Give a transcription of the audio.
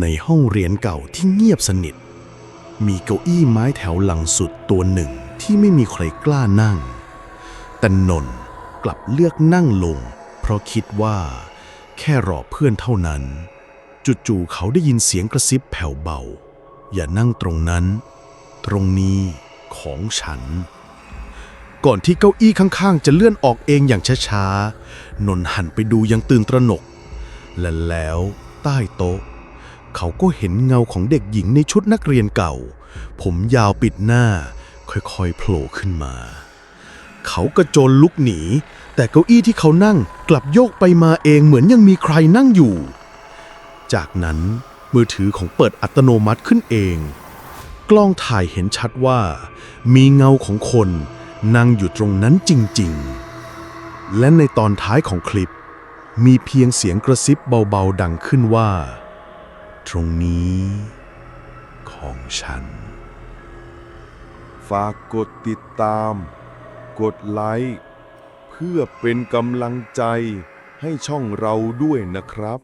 ในห้องเรียนเก่าที่เงียบสนิท มีเก้าอี้ไม้แถวหลังสุดตัวหนึ่งที่ไม่มีใครกล้านั่ง แต่นนท์กลับเลือกนั่งลง เพราะคิดว่าแค่รอเพื่อนเท่านั้น จู่ๆเขาได้ยินเสียงกระซิบแผ่วเบา อย่านั่งตรงนั้น ตรงนี้ของฉัน ก่อนที่เก้าอี้ข้างๆ จะเลื่อนออกเองอย่างช้าๆ นนท์หันไปดูยังตื่นตระหนก และแล้วใต้โต๊ะ เขาก็เห็นเงาของเด็กหญิงในชุดนักเรียนเก่า ผมยาวปิดหน้า ค่อยๆโผล่ขึ้นมา เขากระโจนลุกหนี แต่เก้าอี้ที่เขานั่งกลับโยกไปมาเองเหมือนยังมีใครนั่งอยู่ จากนั้นมือถือของเปิดอัตโนมัติขึ้นเอง กล้องถ่ายเห็นชัดว่า มีเงาของคนนั่งอยู่ตรงนั้นจริงๆ และในตอนท้ายของคลิป มีเพียงเสียงกระซิบเบาๆ ดังขึ้นว่า ตรงนี้ของฉัน ฝากกดติดตาม กดไลค์ เพื่อเป็นกำลังใจให้ช่องเราด้วยนะครับ